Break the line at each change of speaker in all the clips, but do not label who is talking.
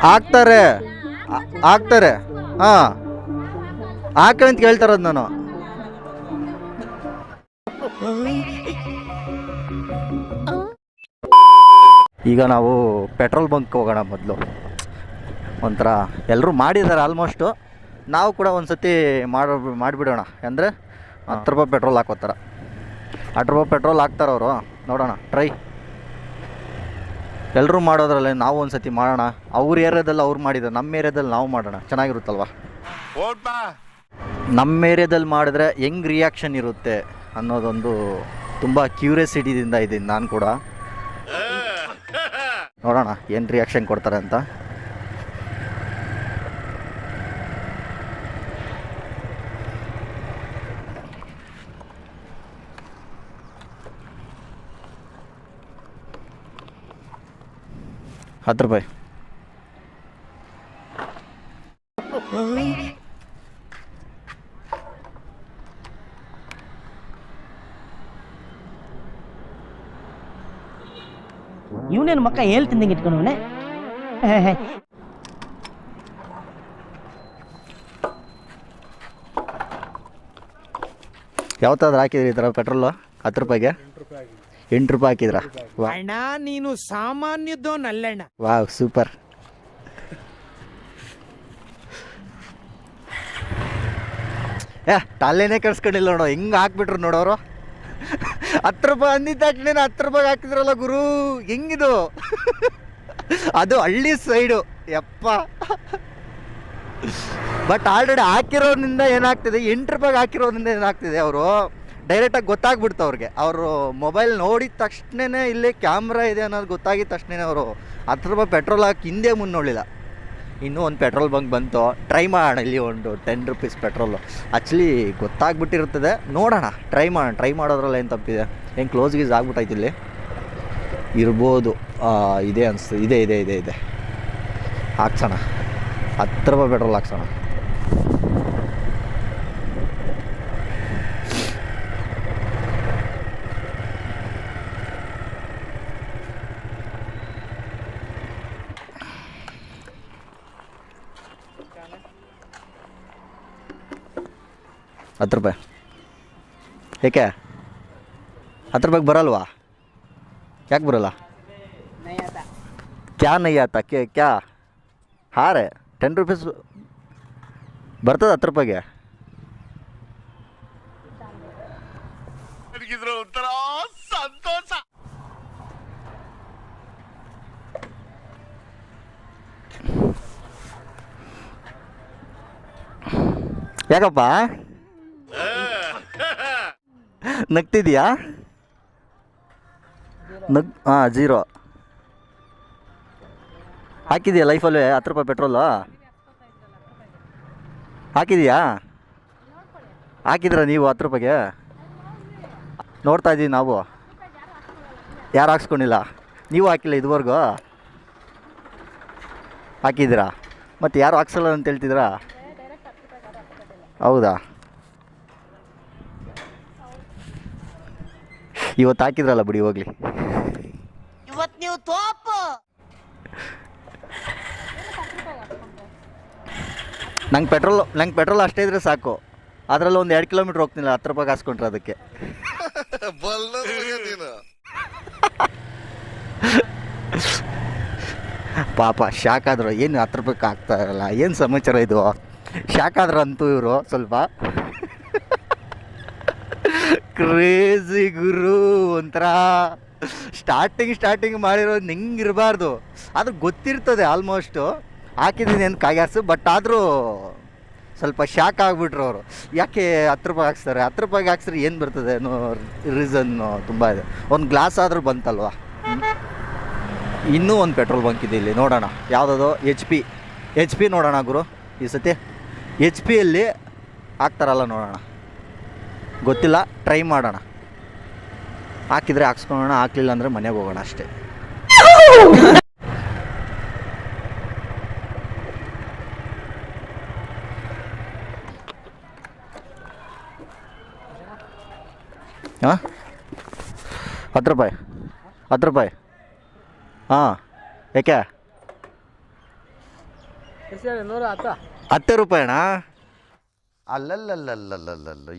ಹಾಕ್ತಾರೆ. ಹಾಕ್ತಾರೆ. ಹಾಂ. ಹಾಕ ಅಂತ ಕೇಳ್ತಾರದು ನಾನು. ಈಗ ನಾವು ಪೆಟ್ರೋಲ್ ಬಂಕ್ ಹೋಗೋಣ ಮೊದಲು. ಒಂಥರ ಎಲ್ಲರೂ ಮಾಡಿದ್ದಾರೆ ಆಲ್ಮೋಸ್ಟು ನಾವು ಕೂಡ ಒಂದು ಸತಿ ಮಾಡೋ, ಮಾಡಿಬಿಡೋಣ. ಅಂದರೆ ಹತ್ತು ರೂಪಾಯಿ ಪೆಟ್ರೋಲ್ ಹಾಕೋತಾರ. ಹತ್ತು ರೂಪಾಯಿ ಪೆಟ್ರೋಲ್ ಹಾಕ್ತಾರೆ ಅವರು ನೋಡೋಣ ಟ್ರೈ ಎಲ್ಲರೂ ಮಾಡೋದ್ರಲ್ಲೇ ನಾವು ಒಂದು ಸತಿ ಮಾಡೋಣ. ಅವ್ರ ಏರಿಯಾದಲ್ಲಿ ಅವ್ರು ಮಾಡಿದ್ರೆ ನಮ್ಮ ಏರಿಯಾದಲ್ಲಿ ನಾವು ಮಾಡೋಣ. ಚೆನ್ನಾಗಿರುತ್ತಲ್ವ? ನಮ್ಮ ಏರಿಯಾದಲ್ಲಿ ಮಾಡಿದ್ರೆ ಹೆಂಗ್ ರಿಯಾಕ್ಷನ್ ಇರುತ್ತೆ ಅನ್ನೋದೊಂದು ತುಂಬ ಕ್ಯೂರಿಯಾಸಿಟಿದಿಂದ ಇದ್ದೀನಿ ನಾನು ಕೂಡ. ನೋಡೋಣ, ಏನು ರಿಯಾಕ್ಷನ್ ಕೊಡ್ತಾರೆ ಅಂತ. ಹತ್ತು ರೂಪಾಯಿ.
ಇವನೇನು ಮಕ್ಕ ಹೇಳ್ತಿದ್ದಂಗೆ ಇಟ್ಕೊಂಡವನೆ
ಯಾವತ್ತಾದ್ರೂ ಹಾಕಿದ್ರಿ ಈ ಥರ ಪೆಟ್ರೋಲು ಹತ್ತು ರೂಪಾಯಿಗೆ? ಎಂಟು ರೂಪಾಯಿ ಹಾಕಿದ್ರ?
ಅಣ್ಣ ನೀನು ಸಾಮಾನ್ಯದೋನಲ್ಲಣ್ಣ
ವಾವ್ ಸೂಪರ್. ಏ ತಲೆನೇ ಕರ್ಸ್ಕೊಂಡಿಲ್ಲ ನೋಡೋ ಹೆಂಗೆ ಹಾಕ್ಬಿಟ್ರು ನೋಡೋರು ಹತ್ತು ರೂಪಾಯಿ ಅಂದಿದ್ದ ತಕ್ಷಣ ಹತ್ತು ರೂಪಾಯಿ ಹಾಕಿದ್ರಲ್ಲ ಗುರು ಹೆಂಗಿದು? ಅದು ಹಳ್ಳಿ ಸೈಡು ಯಪ್ಪ. ಬಟ್ ಆಲ್ರೆಡಿ ಹಾಕಿರೋದ್ರಿಂದ ಏನಾಗ್ತಿದೆ? ಎಂಟು ರೂಪಾಯಿಗೆ ಹಾಕಿರೋದ್ರಿಂದ ಏನಾಗ್ತಿದೆ ಅವರು? ಡೈರೆಕ್ಟಾಗಿ ಗೊತ್ತಾಗ್ಬಿಡ್ತು ಅವ್ರಿಗೆ. ಅವರು ಮೊಬೈಲ್ ನೋಡಿದ ತಕ್ಷಣನೇ ಇಲ್ಲಿ ಕ್ಯಾಮ್ರಾ ಇದೆ ಅನ್ನೋದು ಗೊತ್ತಾಗಿದ ತಕ್ಷಣ ಅವರು ಹತ್ತು ರೂಪಾಯಿ ಪೆಟ್ರೋಲ್ ಹಾಕಿ ಹಿಂದೆ ಮುಂದೆ ನೋಡಲಿಲ್ಲ. ಇನ್ನೂ ಒಂದು ಪೆಟ್ರೋಲ್ ಬಂಕ್ ಬಂತು. ಟ್ರೈ ಮಾಡೋಣ ಇಲ್ಲಿ ಒಂದು ಟೆನ್ ರುಪೀಸ್ ಪೆಟ್ರೋಲು ಆ್ಯಕ್ಚುಲಿ ಗೊತ್ತಾಗ್ಬಿಟ್ಟಿರ್ತದೆ ನೋಡೋಣ. ಟ್ರೈ ಮಾಡೋಣ. ಟ್ರೈ ಮಾಡೋದ್ರಲ್ಲ ಏನು ತಪ್ಪಿದೆ? ಏನು ಕ್ಲೋಸ್ ಗೀಸ್ ಆಗ್ಬಿಟ್ಟೈತೆ ಇಲ್ಲಿ? ಇರ್ಬೋದು. ಇದೆ ಅನಿಸ್ತು. ಇದೆ ಇದೆ ಇದೆ ಇದೆ. ಹಾಕ್ಸೋಣ. ಹತ್ತು ರೂಪಾಯಿ ಪೆಟ್ರೋಲ್ ಹಾಕ್ಸೋಣ. ಹತ್ತು ರೂಪಾಯಿ. ಏಕೆ? ಹತ್ತು ರೂಪಾಯಿಗೆ ಬರಲ್ವಾ? ಯಾಕೆ ಬರಲ್ಲ? ಕ್ಯಾ ನೈ ಕೆ ಕ್ಯಾ ಕ್ಯಾ? ಹಾಂ ರೇ ಟೆನ್ ರುಪೀಸ್ ಬರ್ತದೆ ಹತ್ತು ರೂಪಾಯಿಗೆ? ಯಾಕಪ್ಪ? ನಗ್ತಿದ್ಯಾ? ನಗ್, ಹಾಂ ಜೀರೋ ಹಾಕಿದ್ಯಾ ಲೈಫಲ್ಲಿ ಹತ್ತು ರೂಪಾಯಿ ಪೆಟ್ರೋಲು ಹಾಕಿದ್ಯಾ? ಹಾಕಿದ್ರ ನೀವು ಹತ್ತು ರೂಪಾಯಿಗೆ? ನೋಡ್ತಾ ಇದ್ದೀವಿ ನಾವು. ಯಾರು ಹಾಕ್ಸ್ಕೊಂಡಿಲ್ಲ? ನೀವು ಹಾಕಿಲ್ಲ ಇದುವರೆಗೂ? ಹಾಕಿದ್ದೀರಾ? ಮತ್ತು ಯಾರು ಹಾಕ್ಸಲ್ಲ ಅಂತ ಹೇಳ್ತಿದ್ರಾ ಹೌದಾ? ಇವತ್ತು ಹಾಕಿದ್ರಲ್ಲ ಬಿಡಿ ಹೋಗ್ಲಿ.
ಇವತ್ತು ನೀವು ತೋಪು.
ನಂಗೆ ಪೆಟ್ರೋಲ್ ನಂಗೆ ಪೆಟ್ರೋಲ್ ಅಷ್ಟೇ ಇದ್ರೆ ಸಾಕು. ಅದರಲ್ಲಿ ಒಂದು ಎರಡು ಕಿಲೋಮೀಟ್ರ್ ಹೋಗ್ತಿಲ್ಲ ಹತ್ತು ರೂಪಾಯಿ ಕಾಸ್ಕೊಂಡ್ರೆ ಅದಕ್ಕೆ. ಪಾಪ ಶಾಕ್ ಆದ್ರು ಏನು ಹತ್ತು ರೂಪಾಯಿ ಆಗ್ತಾ ಇರಲ್ಲ ಏನು ಸಮಾಚಾರ ಇದು? ಶಾಕ್ ಆದ್ರು ಅಂತೂ ಇವರು ಸ್ವಲ್ಪ. ಕ್ರೇಜಿ ಗುರು ಒಂಥರ. ಸ್ಟಾರ್ಟಿಂಗ್ ಸ್ಟಾರ್ಟಿಂಗ್ ಮಾಡಿರೋದು ಹೆಂಗಿರಬಾರ್ದು ಅದು ಗೊತ್ತಿರ್ತದೆ ಆಲ್ಮೋಸ್ಟು ಹಾಕಿದ್ದೀನಿ ಅಂತ ಕಾಗ್ಯಾಸು ಬಟ್ ಆದರೂ ಸ್ವಲ್ಪ ಶಾಕ್ ಆಗಿಬಿಟ್ರು ಅವರು. ಯಾಕೆ ಹತ್ತು ರೂಪಾಯಿ ಹಾಕ್ಸ್ತಾರೆ? ಹತ್ತು ರೂಪಾಯಿಗೆ ಹಾಕ್ಸ್ರೆ ಏನು ಬರ್ತದೆ ಅನ್ನೋ ರೀಸನ್ನು ತುಂಬ ಇದೆ. ಒಂದು ಗ್ಲಾಸ್ ಆದರೂ ಬಂತಲ್ವಾ? ಇನ್ನೂ ಒಂದು ಪೆಟ್ರೋಲ್ ಬಂಕ್ ಇದೆ ಇಲ್ಲಿ, ನೋಡೋಣ. ಯಾವುದದು? ಎಚ್ ಪಿ ಎಚ್ ಪಿ ನೋಡೋಣ ಗುರು ಈ ಸತಿ. ಎಚ್ ಪಿಯಲ್ಲಿ ಹಾಕ್ತಾರಲ್ಲ ನೋಡೋಣ. ಗೊತ್ತಿಲ್ಲ ಟ್ರೈ ಮಾಡೋಣ. ಹಾಕಿದ್ರೆ ಹಾಕ್ಸ್ಕೊಳೋಣ ಹಾಕ್ಲಿಲ್ಲ ಅಂದರೆ ಮನೆಗೆ ಹೋಗೋಣ ಅಷ್ಟೇ. ಹಾಂ? ಹತ್ತು ರೂಪಾಯಿ ಹತ್ತು ರೂಪಾಯಿ ಹಾಂ ಯಾಕೆ
ನೂರ ಹತ್ತ?
ಹತ್ತೇ ರೂಪಾಯಿ ಅಣ್ಣ ಅಲ್ಲಲ್ಲಲ್ಲಲ್ಲಲ್ಲಲ್ಲ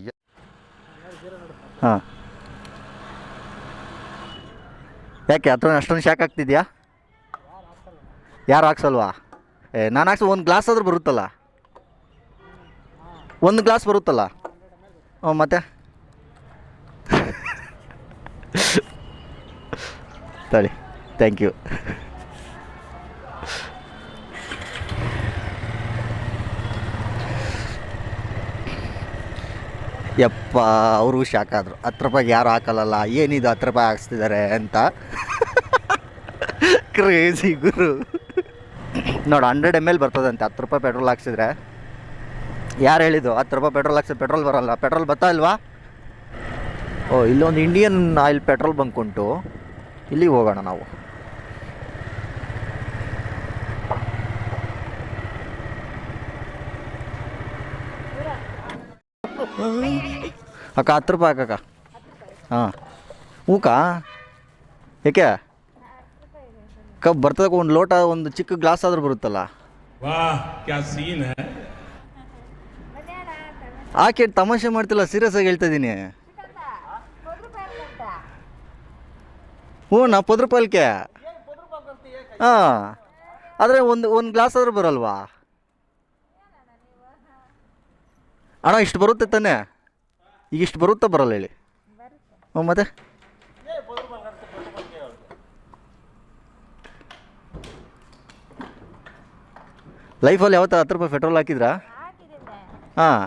ಹಾಂ. ಯಾಕೆ, ಹತ್ರ ಅಷ್ಟೊಂದು ಶಾಕ್ ಆಗ್ತಿದ್ಯಾ? ಯಾರು ಹಾಕ್ಸಲ್ವಾ? ಏ, ನಾನು ಹಾಕ್ಸ, ಒಂದು ಗ್ಲಾಸ್ ಆದರೂ ಬರುತ್ತಲ್ಲ? ಒಂದು ಗ್ಲಾಸ್ ಬರುತ್ತಲ್ಲ? ಹ್ಞೂ ಮತ್ತೆ? ಸರಿ ಥ್ಯಾಂಕ್ ಯು ಯಪ್ಪ ಅವರು ಶಾಕ್ ಆದರು. ಹತ್ತು ರೂಪಾಯಿಗೆ ಯಾರು ಹಾಕಲ್ಲಲ್ಲ, ಏನಿದು ಹತ್ತು ರೂಪಾಯಿ ಹಾಕ್ಸ್ತಿದ್ದಾರೆ ಅಂತ. ಕ್ರೇಜಿ ಗುರು. ನೋಡು ಹಂಡ್ರೆಡ್ ಎಂ ಎಲ್ ಬರ್ತದಂತೆ, ಹತ್ತು ರೂಪಾಯಿ ಪೆಟ್ರೋಲ್ ಹಾಕ್ಸಿದ್ರೆ. ಯಾರು ಹೇಳಿದ್ದು? ಹತ್ತು ರೂಪಾಯಿ ಪೆಟ್ರೋಲ್ ಹಾಕ್ಸಿದ್ರೆ ಪೆಟ್ರೋಲ್ ಬರಲ್ಲ. ಪೆಟ್ರೋಲ್ ಬರ್ತಾ ಇಲ್ವಾ? ಓ, ಇಲ್ಲೊಂದು ಇಂಡಿಯನ್ ಆಯಿಲ್ ಪೆಟ್ರೋಲ್ ಬಂಕ್ ಉಂಟು. ಇಲ್ಲಿಗೆ ಹೋಗೋಣ ನಾವು. ಅಕ್ಕ ಹತ್ತು ರೂಪಾಯಿ ಹಾಕಕ್ಕ. ಹಾಂ. ಹೂಕ ಏಕೆ? ಕಬ್ ಬರ್ತದ ಒಂದು ಲೋಟ ಒಂದು ಚಿಕ್ಕ ಗ್ಲಾಸ್ ಆದರೂ ಬರುತ್ತಲ್ಲ? ಆಕೆ ತಮಾಷೆ ಮಾಡ್ತಿಲ್ಲ ಸೀರಿಯಸ್ ಆಗಿ ಹೇಳ್ತಾ ಇದ್ದೀನಿ ಹ್ಞೂ ನಾ ರೂಪಾಯಿ ಅಲ್ಯಕ್ಕೆ ಹಾಂ. ಆದರೆ ಒಂದು ಒಂದು ಗ್ಲಾಸ್ ಆದರೂ ಬರಲ್ವಾ? ಅಣ್ಣ ಇಷ್ಟು ಬರುತ್ತೆ ತಾನೇ? ಈಗ ಇಷ್ಟು ಬರುತ್ತಾ ಬರಲ್ಲ ಹೇಳಿ. ಹ್ಞೂ ಮತ್ತೆ? ಲೈಫಲ್ಲಿ ಯಾವತ್ತ ಹತ್ತು ರೂಪಾಯಿ ಪೆಟ್ರೋಲ್ ಹಾಕಿದ್ರಾ? ಹಾಂ.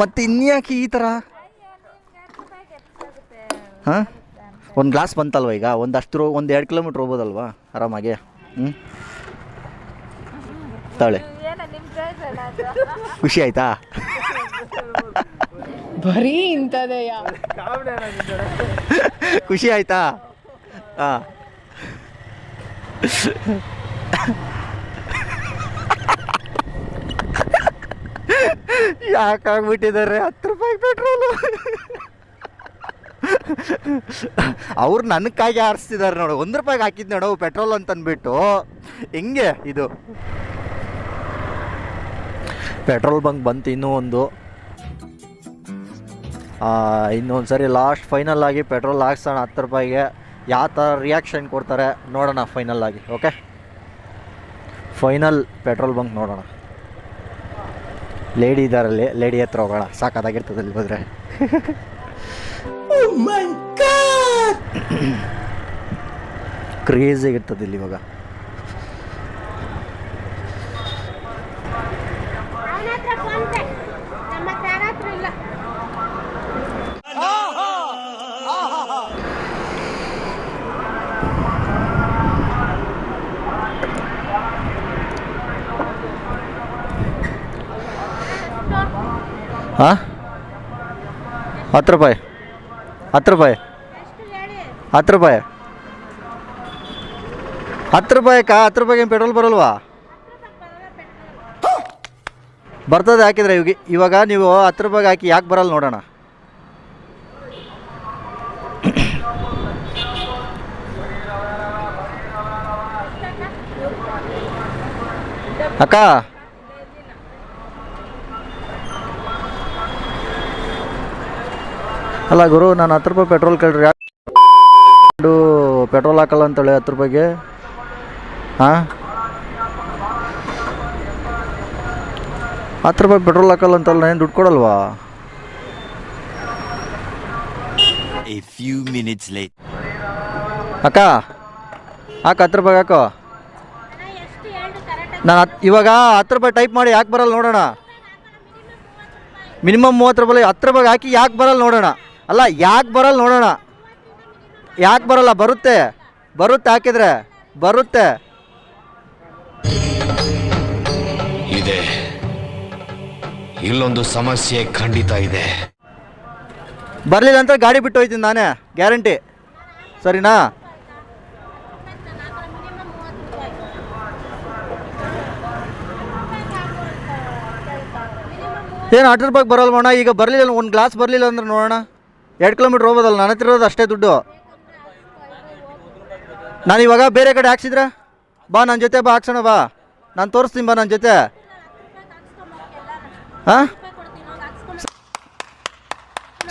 ಮತ್ತೆ? ಇನ್ಯಾಕೆ ಈ ಥರ ಹಾಂ? ಒಂದು ಗ್ಲಾಸ್ ಬಂತಲ್ವ ಈಗ? ಒಂದು ರೋ ಒಂದು ಎರಡು ಕಿಲೋಮೀಟ್ರ್ ಹೋಗ್ಬೋದಲ್ವಾ? ಆರಾಮಾಗಿ? ಹ್ಞೂ ತಾಳೆ. ಖುಷಿ ಆಯ್ತಾ?
ಬರೀ ಇಂಥದೆಯ.
ಖುಷಿ ಆಯ್ತಾ? ಹಾಂ ಆಗ್ಬಿಟ್ಟಿದ್ದಾರೆ? ಹತ್ತು ರೂಪಾಯಿ ಪೆಟ್ರೋಲು. ಅವ್ರು ನನಗಾಗಿ ಆರಿಸ್ತಿದ್ದಾರೆ ನೋಡು. ಒಂದು ರೂಪಾಯಿಗೆ ಹಾಕಿದ್ ನೋಡು ಪೆಟ್ರೋಲ್ ಅಂತ ಅಂದ್ಬಿಟ್ಟು ಹೆಂಗೆ ಇದು? ಪೆಟ್ರೋಲ್ ಬಂಕ್ ಬಂತು ಇನ್ನೂ ಒಂದು. ಇನ್ನೊಂದು ಸರಿ ಲಾಸ್ಟ್ ಫೈನಲ್ ಆಗಿ ಪೆಟ್ರೋಲ್ ಹಾಕ್ಸೋಣ ಹತ್ತು ರೂಪಾಯಿಗೆ. ಯಾವ ಥರ ರಿಯಾಕ್ಷನ್ ಕೊಡ್ತಾರೆ ನೋಡೋಣ ಫೈನಲ್ ಆಗಿ ಓಕೆ ಫೈನಲ್ ಪೆಟ್ರೋಲ್ ಬಂಕ್ ನೋಡೋಣ. ಲೇಡಿ ಇದ್ದಾರಲ್ಲಿ ಲೇಡಿ ಹತ್ರ ಹೋಗೋಣ. ಸಾಕಾಗಿರ್ತದೆ ಅಲ್ಲಿ ಹೋದರೆ. ಕ್ರೇಜಿ ಆಗಿರ್ತದೆ ಇಲ್ಲಿ ಇವಾಗ
ಅವನ ಹತ್ರ ಫೋನ್ ಪೇ ನಮ್ಮ ಯಾರ ಹತ್ರ ಇಲ್ಲ
ಹಾಂ? ಹತ್ತು ರೂಪಾಯಿ. ಹತ್ತು ರೂಪಾಯಿ. ಹತ್ತು ರೂಪಾಯಿ. ಹತ್ತು ರೂಪಾಯಿಕ? ಹತ್ತು ರೂಪಾಯಿಗೆ ಪೆಟ್ರೋಲ್ ಬರಲ್ವಾ? ಬರ್ತದೆ ಹಾಕಿದ್ರೆ ಇವಾಗ. ಇವಾಗ ನೀವು ಹತ್ತು ರೂಪಾಯಿಗೆ ಹಾಕಿ ಯಾಕೆ ಬರಲ್ಲ ನೋಡೋಣ. ಅಕ್ಕ. ಅಲ್ಲ ಗುರು ನಾನು ಹತ್ತು ರೂಪಾಯಿ ಪೆಟ್ರೋಲ್ ಕೇಳ್ರಿ. ಯಾಕೆ ಪೆಟ್ರೋಲ್ ಹಾಕಲ್ಲ ಅಂತೇಳಿ ಹತ್ತು ರೂಪಾಯಿಗೆ. ಹಾಂ ಹತ್ತು ರೂಪಾಯಿ ಪೆಟ್ರೋಲ್ ಹಾಕಲ್ಲ ಅಂತಲ್ಲ ಏನು ದುಡ್ಡು ಕೊಡಲ್ವಾ?
ಎ ಫ್ಯೂ ಮಿನಿಟ್ಸ್ ಲೇಟ್
ಅಕ್ಕ ಹಾಕ ಹತ್ತು ರೂಪಾಯಿ ಹಾಕೋ. ನಾನು ಹತ್ ಇವಾಗ ಹತ್ತು ರೂಪಾಯಿ ಟೈಪ್ ಮಾಡಿ ಯಾಕೆ ಬರಲ್ಲ ನೋಡೋಣ. ಮಿನಿಮಮ್ ಮೂವತ್ತು ರೂಪಾಯಿ. ಹತ್ತು ರೂಪಾಯಿ ಹಾಕಿ ಯಾಕೆ ಬರಲ್ಲ ನೋಡೋಣ. ಅಲ್ಲ ಯಾಕೆ ಬರಲ್ಲ ನೋಡೋಣ. ಯಾಕೆ ಬರಲ್ಲ? ಬರುತ್ತೆ. ಬರುತ್ತೆ ಹಾಕಿದ್ರೆ. ಬರುತ್ತೆ.
ಇದೆ. ಇಲ್ಲೊಂದು ಸಮಸ್ಯೆ ಖಂಡಿತ ಇದೆ.
ಬರಲಿಲ್ಲ ಅಂತ ಗಾಡಿ ಬಿಟ್ಟು ಹೋಯ್ತೀನಿ ನಾನೇ. ಗ್ಯಾರಂಟಿ. ಸರಿನಾ? ಏನು ಹತ್ತು ರೂಪಾಯಿಗೆ ಬರಲ್ವಣ್ಣ ಈಗ ಬರಲಿಲ್ಲ ಒಂದು ಗ್ಲಾಸ್ ಬರಲಿಲ್ಲ ಅಂದ್ರೆ ನೋಡೋಣ. ಎರಡು ಕಿಲೋಮೀಟ್ರ್ ಹೋಗೋದಲ್ಲ, ನನ್ನ ಹತ್ರ ಅಷ್ಟೇ ದುಡ್ಡು. ನಾನು ಇವಾಗ ಬೇರೆ ಕಡೆ ಹಾಕ್ಸಿದ್ರೆ? ಬಾ ನನ್ನ ಜೊತೆ ಬಾ, ಹಾಕ್ಸೋಣ, ಬಾ. ನಾನು ತೋರಿಸ್ತೀನಿ, ಬಾ ನನ್ನ ಜೊತೆ. ಹಾಂ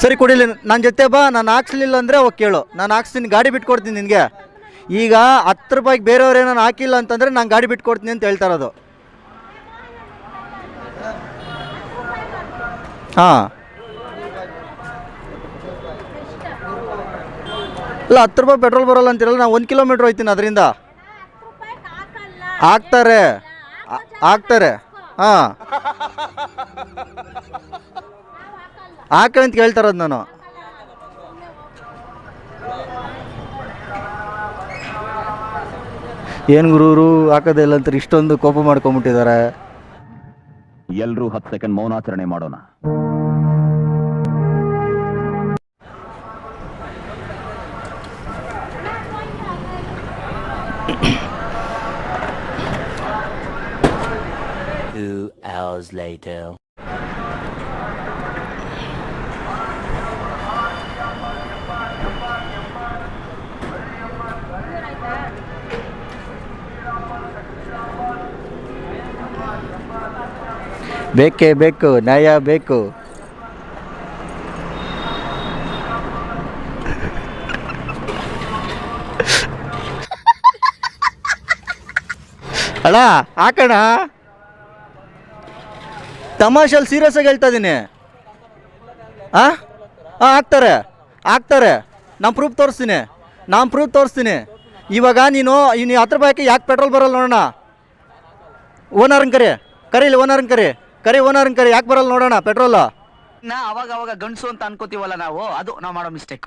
ಸರಿ, ಕೊಡಿಲಿ. ನನ್ನ ಜೊತೆ ಬಾ, ನಾನು ಹಾಕ್ಸ್ಲಿಲ್ಲ ಅಂದರೆ ಓಕೆ ಕೇಳು. ನಾನು ಹಾಕ್ಸ್ತೀನಿ, ಗಾಡಿ ಬಿಟ್ಕೊಡ್ತೀನಿ ನಿನಗೆ. ಈಗ ಹತ್ತು ರೂಪಾಯಿಗೆ ಬೇರೆಯವ್ರು ಏನೋ ಹಾಕಿಲ್ಲ ಅಂತಂದರೆ ನಾನು ಗಾಡಿ ಬಿಟ್ಕೊಡ್ತೀನಿ ಅಂತ ಹೇಳ್ತಾ ಇರೋದು. ಹಾಂ. ಇಲ್ಲ, ಹತ್ತು ರೂಪಾಯಿ ಪೆಟ್ರೋಲ್ ಬರೋಲ್ಲ ಅಂತಿರಲ್ಲ, ನಾವು ಒಂದು ಕಿಲೋಮೀಟ್ರ್ ಹೋಯ್ತೀನಿ ಅದರಿಂದ. ಆಗ್ತಾರೆ. ಆಗ್ತಾರೆ. ಹಾಂ. ಹಾಕ ಅಂತ ಕೇಳ್ತಾ ಇರೋದು ನಾನು. ಏನು ಗುರೂರು ಹಾಕೋದೇ ಇಲ್ಲ ಅಂತ ಇಷ್ಟೊಂದು ಕೋಪ ಮಾಡ್ಕೊಂಬಿಟ್ಟಿದ್ದಾರೆ.
ಎಲ್ಲರೂ ಹತ್ತು ಸೆಕೆಂಡ್ ಮೌನಾಚರಣೆ ಮಾಡೋಣ.
Hours later.
ಬೇಕೇ ಬೇಕು ನಯ ಬೇಕು ಅಣ್ಣ ಹಾಕಣ ತಮಾಷಲ್ಲಿ ಸೀರಿಯಸ್ ಆಗಿ ಹೇಳ್ತಾ ಇದ್ದೀನಿ ಆ? ಹಾಂ ಆಗ್ತಾರೆ ಆಗ್ತಾರೆ ನಾನು ಪ್ರೂಫ್ ತೋರಿಸ್ತೀನಿ. ನಾನು ಪ್ರೂಫ್ ತೋರಿಸ್ತೀನಿ. ಇವಾಗ ನೀನು ಇನ್ನು ಹತ್ತು ರೂಪಾಯಿಗೆ ಯಾಕೆ ಪೆಟ್ರೋಲ್ ಬರಲ್ಲ ನೋಡೋಣ? ಓನರ್ನ ಕರಿ. ಕರೀಲಿ ಓನರ್ ಕರಿ. ಕರಿ ಓನರ್ ಕರಿ. ಯಾಕೆ ಬರಲ್ಲ ನೋಡೋಣ ಪೆಟ್ರೋಲು
ನಾ ಅವಾಗ ಅವಾಗ ಗಂಡಸು ಅಂತ ಅನ್ಕೋತೀವಲ್ಲ ನಾವು? ಅದು ನಾವು ಮಾಡೋ ಮಿಸ್ಟೇಕ್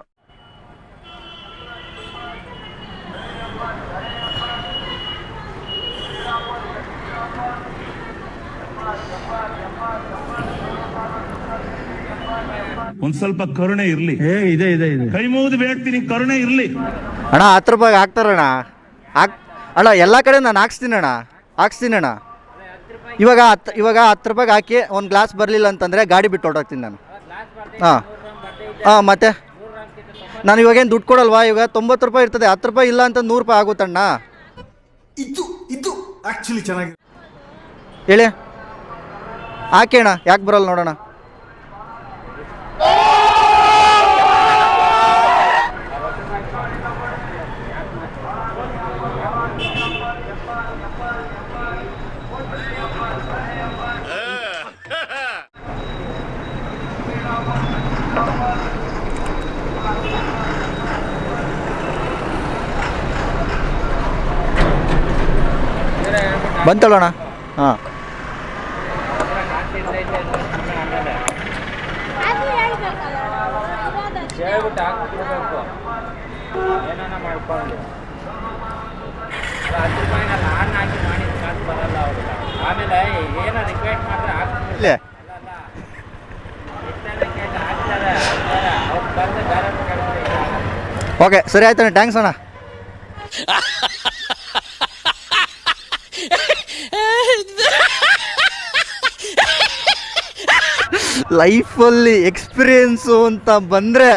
ಒಂದ್ ಸ್ವಲ್ಪ ಕರುಣೆ ಇರ್ಲಿ. ಇದೆ ಇದೆ ಇದೆ. ಕೈ ಮುಗಿದು ಬೇಡ್ತೀನಿ ಕರುಣೆ ಇರ್ಲಿ.
ಅಣ್ಣ ಹತ್ತು ರೂಪಾಯಿ ಹಾಕ್ತಾರಣ್ಣ. ಹಾಕ್ ಅಣ್ಣ ಎಲ್ಲ ಕಡೆ ನಾನು ಹಾಕ್ಸ್ತೀನಿ ಅಣ್ಣ. ಹಾಕ್ಸ್ತೀನಿ ಅಣ್ಣ. ಇವಾಗ ಹತ್ತು ಇವಾಗ ಹತ್ತು ರೂಪಾಯಿಗೆ ಹಾಕಿ ಒಂದು ಗ್ಲಾಸ್ ಬರಲಿಲ್ಲ ಅಂತಂದರೆ ಗಾಡಿ ಬಿಟ್ಟು ಹೊರಟೋಗ್ತೀನಿ ನಾನು. ಹಾಂ. ಹಾಂ ಮತ್ತೆ? ನಾನು ಇವಾಗೇನು ದುಡ್ಡು ಕೊಡಲ್ವಾ? ಇವಾಗ ತೊಂಬತ್ತು ರೂಪಾಯಿ ಇರ್ತದೆ. ಹತ್ತು ರೂಪಾಯಿ ಇಲ್ಲ ಅಂತ ನೂರು ರೂಪಾಯಿ ಆಗುತ್ತಣ್ಣ
ಇದು ಇದು ಆ್ಯಕ್ಚುಲಿ ಚೆನ್ನಾಗಿದೆ.
ಹೇಳಿ. ಹಾಕಿ ಅಣ್ಣ ಯಾಕೆ ಬರಲ್ಲ ನೋಡೋಣ. ಬಂತಲ್ಲಣ್ಣ ಹಾಂ.
ಹೇಳ್ಬೇಕಲ್ಲ ಇರೋದಷ್ಟೇ.
ಇಲ್ಲೇ. ಓಕೆ, ಸರಿ ಆಯ್ತಣ್ಣ ಥ್ಯಾಂಕ್ಸ್ ಅಣ್ಣ. ಲೈಫಲ್ಲಿ ಎಕ್ಸ್ಪೀರಿಯೆನ್ಸು ಅಂತ ಬಂದರೆ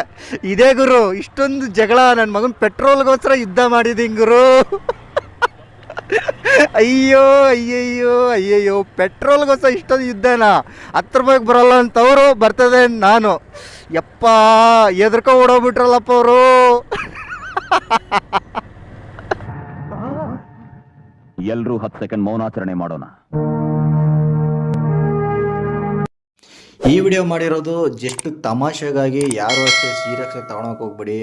ಇದೇ ಗುರು, ಇಷ್ಟೊಂದು ಜಗಳ ನನ್ನ ಮಗನ ಪೆಟ್ರೋಲ್ಗೋಸ್ಕರ ಯುದ್ಧ ಮಾಡಿದ್ದೀನಿ ಗುರು. ಅಯ್ಯೋ ಅಯ್ಯಯ್ಯೋ ಅಯ್ಯಯ್ಯೋ ಪೆಟ್ರೋಲ್ಗೋಸ್ಕರ ಇಷ್ಟೊಂದು ಯುದ್ಧನಾ? ಹತ್ತು ರೂಪಾಯಿಗೆ ಬರಲ್ಲ ಅಂತವರು ಬರ್ತದೆ ನಾನು. ಯಪ್ಪ ಎದ್ರಕೋ ಓಡೋಗ್ಬಿಟ್ರಲ್ಲಪ್ಪ ಅವರು.
ಎಲ್ಲರೂ ಹತ್ತು ಸೆಕೆಂಡ್ ಮೌನಾಚರಣೆ ಮಾಡೋಣ.
ಈ ವಿಡಿಯೋ ಮಾಡಿರೋದು ಜಸ್ಟ್ ತಮಾಷೆಗಾಗಿ ಯಾರು ಅಷ್ಟೇ ಸೀರಿಯಸ್ ತಗೊಳಕ್ ಹೋಗ್ಬೇಡಿ.